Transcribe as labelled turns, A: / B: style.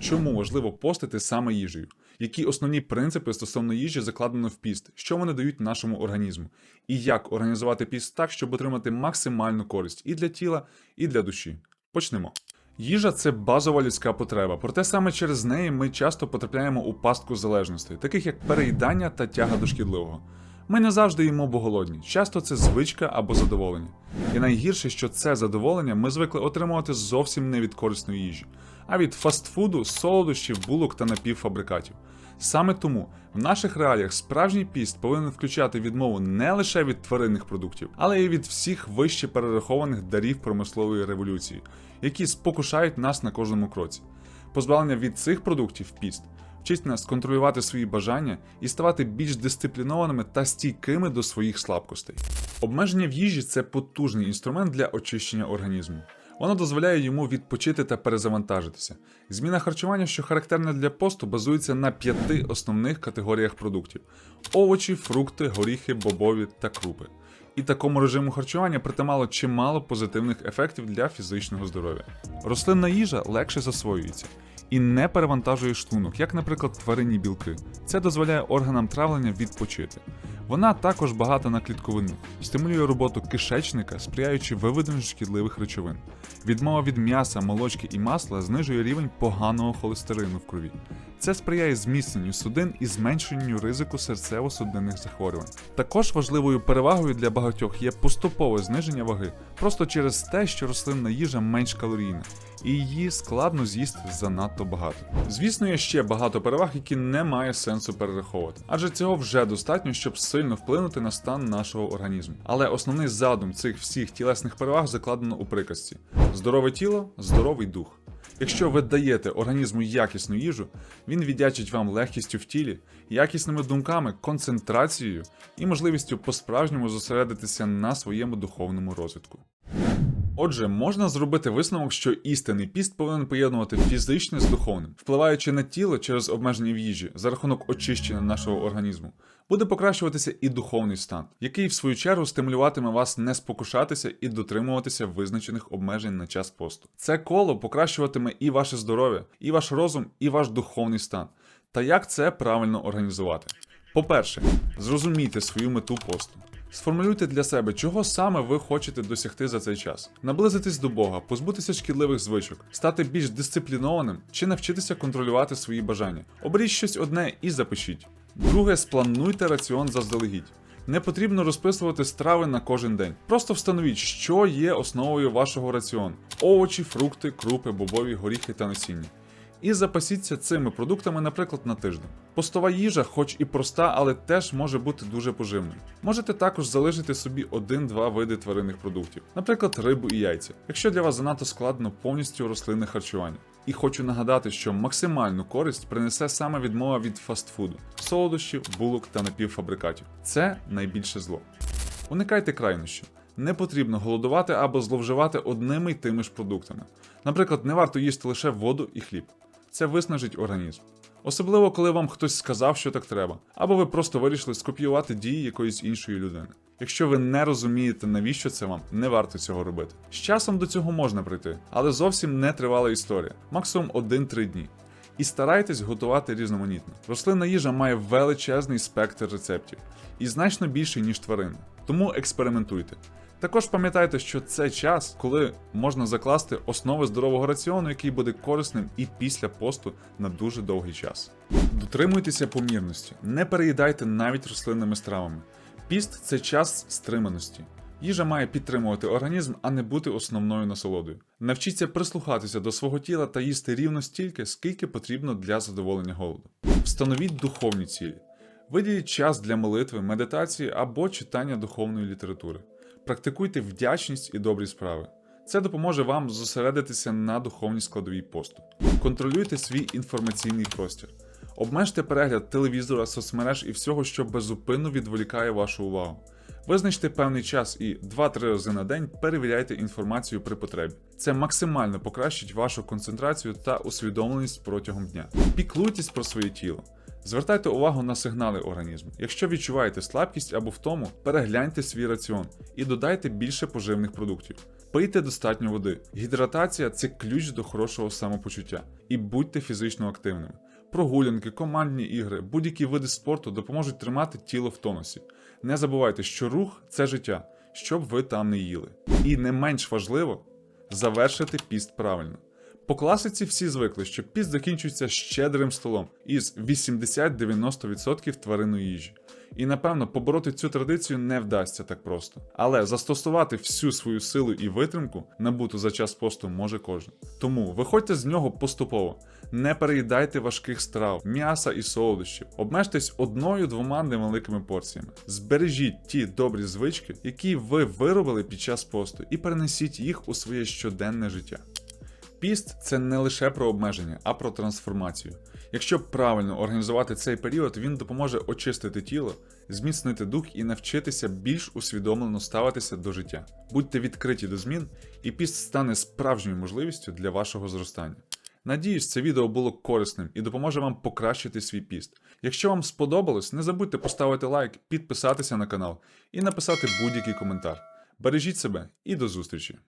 A: Чому важливо постити саме їжею? Які основні принципи стосовно їжі закладено в піст, що вони дають нашому організму, і як організувати піст так, щоб отримати максимальну користь і для тіла, і для душі. Почнемо. Їжа це базова людська потреба, проте саме через неї ми часто потрапляємо у пастку залежностей, таких як переїдання та тяга до шкідливого. Ми не завжди їмо, бо голодні. Часто це звичка або задоволення. І найгірше, що це задоволення ми звикли отримувати зовсім не від корисної їжі, а від фастфуду, солодощів, булок та напівфабрикатів. Саме тому в наших реаліях справжній піст повинен включати відмову не лише від тваринних продуктів, але й від всіх вище перерахованих дарів промислової революції, які спокушають нас на кожному кроці. Позбавлення від цих продуктів піст вчить нас контролювати свої бажання і ставати більш дисциплінованими та стійкими до своїх слабкостей. Обмеження в їжі це потужний інструмент для очищення організму. Воно дозволяє йому відпочити та перезавантажитися. Зміна харчування, що характерна для посту, базується на п'яти основних категоріях продуктів: овочі, фрукти, горіхи, бобові та крупи. І такому режиму харчування притамало чимало позитивних ефектів для фізичного здоров'я. Рослинна їжа легше засвоюється і не перевантажує шлунок, як, наприклад, тваринні білки. Це дозволяє органам травлення відпочити. Вона також багата на клітковину, стимулює роботу кишечника, сприяючи виведенню шкідливих речовин. Відмова від м'яса, молочки і масла знижує рівень поганого холестерину в крові. Це сприяє зміцненню судин і зменшенню ризику серцево-судинних захворювань. Також важливою перевагою для багатьох є поступове зниження ваги, просто через те, що рослинна їжа менш калорійна, і її складно з'їсти занадто багато. Звісно, є ще багато переваг, які не має сенсу перераховувати, адже цього вже достатньо, щоб сильно вплинути на стан нашого організму. Але основний задум цих всіх тілесних переваг закладено у приказці: здорове тіло, здоровий дух. Якщо ви даєте організму якісну їжу, він віддячить вам легкістю в тілі, якісними думками, концентрацією і можливістю по-справжньому зосередитися на своєму духовному розвитку. Отже, можна зробити висновок, що істинний піст повинен поєднувати фізичне з духовним, впливаючи на тіло через обмеження в їжі за рахунок очищення нашого організму, буде покращуватися і духовний стан, який в свою чергу стимулюватиме вас не спокушатися і дотримуватися визначених обмежень на час посту. Це коло покращуватиме і ваше здоров'я, і ваш розум, і ваш духовний стан. Та як це правильно організувати? По-перше, зрозумійте свою мету посту. Сформулюйте для себе, чого саме ви хочете досягти за цей час: наблизитись до Бога, позбутися шкідливих звичок, стати більш дисциплінованим чи навчитися контролювати свої бажання. Оберіть щось одне і запишіть. Друге, сплануйте раціон заздалегідь. Не потрібно розписувати страви на кожен день. Просто встановіть, що є основою вашого раціону: овочі, фрукти, крупи, бобові, горіхи та насіння. І запасіться цими продуктами, наприклад, на тиждень. Постова їжа, хоч і проста, але теж може бути дуже поживною. Можете також залишити собі один-два види тваринних продуктів, наприклад, рибу і яйця, якщо для вас занадто складно повністю рослинне харчування. І хочу нагадати, що максимальну користь принесе саме відмова від фастфуду, солодощів, булок та напівфабрикатів. Це найбільше зло. Уникайте крайнощів. Не потрібно голодувати або зловживати одними й тими ж продуктами. Наприклад, не варто їсти лише воду і хліб. Це виснажить організм. Особливо, коли вам хтось сказав, що так треба, або ви просто вирішили скопіювати дії якоїсь іншої людини. Якщо ви не розумієте, навіщо це вам, не варто цього робити. З часом до цього можна прийти, але зовсім не тривала історія, максимум 1-3 дні. І старайтесь готувати різноманітно. Рослинна їжа має величезний спектр рецептів і значно більший, ніж тварина. Тому експериментуйте. Також пам'ятайте, що це час, коли можна закласти основи здорового раціону, який буде корисним і після посту на дуже довгий час. Дотримуйтеся помірності, не переїдайте навіть рослинними стравами. Піст це час стриманості. Їжа має підтримувати організм, а не бути основною насолодою. Навчіться прислухатися до свого тіла та їсти рівно стільки, скільки потрібно для задоволення голоду. Встановіть духовні цілі. Виділіть час для молитви, медитації або читання духовної літератури. Практикуйте вдячність і добрі справи. Це допоможе вам зосередитися на духовній складовій посту. Контролюйте свій інформаційний простір. Обмежте перегляд телевізора, соцмереж і всього, що безупинно відволікає вашу увагу. Визначте певний час і 2-3 рази на день перевіряйте інформацію при потребі. Це максимально покращить вашу концентрацію та усвідомленість протягом дня. Піклуйтесь про своє тіло. Звертайте увагу на сигнали організму. Якщо відчуваєте слабкість або втому, перегляньте свій раціон і додайте більше поживних продуктів. Пийте достатньо води. Гідратація це ключ до хорошого самопочуття. І будьте фізично активними. Прогулянки, командні ігри, будь-які види спорту допоможуть тримати тіло в тонусі. Не забувайте, що рух це життя, щоб ви там не їли. І не менш важливо завершити піст правильно. По класиці всі звикли, що піст закінчується щедрим столом із 80-90% тваринної їжі. І напевно побороти цю традицію не вдасться так просто. Але застосувати всю свою силу і витримку, набуту за час посту, може кожен. Тому виходьте з нього поступово, не переїдайте важких страв, м'яса і солодощів, обмежтесь одною-двома невеликими порціями. Збережіть ті добрі звички, які ви виробили під час посту, і перенесіть їх у своє щоденне життя. Піст це не лише про обмеження, а про трансформацію. Якщо правильно організувати цей період, він допоможе очистити тіло, зміцнити дух і навчитися більш усвідомлено ставитися до життя. Будьте відкриті до змін, і піст стане справжньою можливістю для вашого зростання. Надіюсь, це відео було корисним і допоможе вам покращити свій піст. Якщо вам сподобалось, не забудьте поставити лайк, підписатися на канал і написати будь-який коментар. Бережіть себе і до зустрічі!